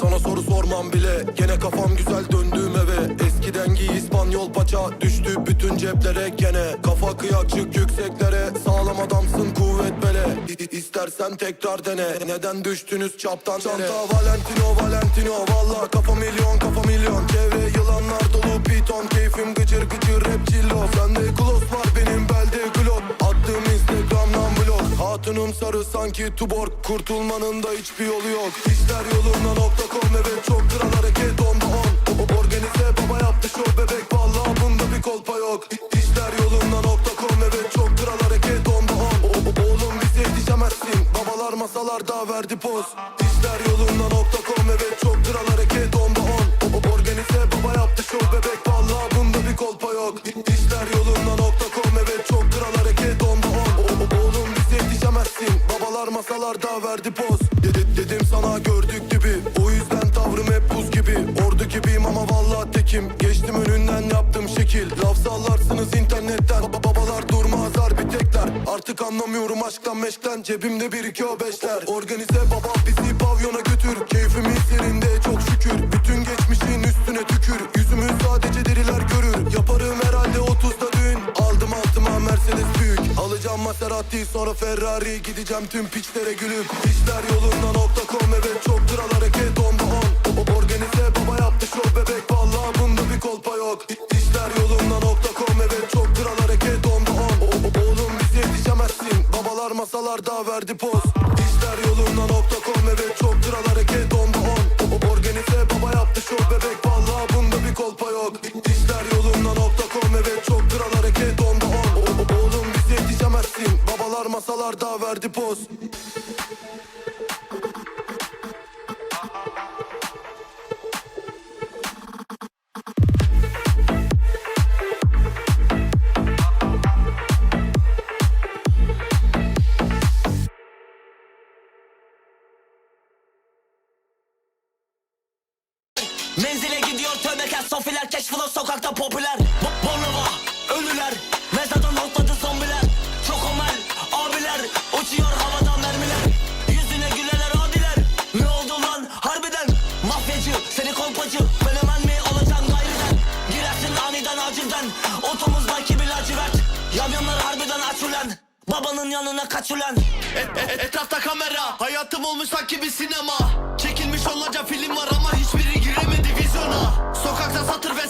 Sana soru sormam bile. Gene kafam güzel döndüğüm eve. Eskiden giy İspanyol paça Düştü bütün ceplere gene. Kafa kıyak çık yükseklere. Sağlam adamsın kuvvet bele. İ- İstersen tekrar dene. Neden düştünüz çaptan Çanta Valentino Valentino. Valla kafa milyon kafa milyon. Çevre yılanlar dolu piton Hatunum sarı sanki tuborg. Kurtulmanın da hiçbir yolu yok. İşler yoluna nokta com Evet çok kral hareket onda on. O- Organize baba yaptı şov bebek. Vallahi bunda bir kolpa yok. İşler yoluna nokta com Evet çok kral hareket onda on. Oğlum bize yetişemezsin. Babalar masalarda verdi poz. İşler yoluna masalarda verdi poz. Dedi- Dedim sana gördük gibi O yüzden tavrım hep buz gibi. Ordu gibiyim ama vallahi tekim. Geçtim önünden yaptım şekil. Laf sallarsınız internetten. Baba babalar durmaz harbi tekler Artık anlamıyorum aşktan meşkten. Cebimde bir iki o beşler. Organize baba bizi pavyona götür. Keyfimiz yerinde Maserati sonra Ferrari. Gideceğim tüm piçlere gülüp İşler yolunda nokta com. Evet çok kral hareket onda on. O- Organize baba yaptı şov bebek. Vallahi bunda bir kolpa yok. İşler yolunda nokta com. Evet çok kral hareket onda on. O- o- Oğlum bize yetişemezsin. Babalar masalarda verdi poz. İşler yolunda nokta com. Evet çok kral hareket onda on. O- o- Organize baba yaptı şov bebek. Vallahi bunda bir kolpa Babalar masalarda verdi poz. Menzile gidiyor tövbekar sofiler Keşfula sokakta popüler acilden Otumuzdaki bir lacivert. Yamyamlar harbiden aç ulan Babanın yanına kaç ulan E- e- etrafta kamera. Hayatım olmuş sanki bir sinema. Çekilmiş onlarca film var ama hiçbiri giremedi vizyona. Sokakta satır ve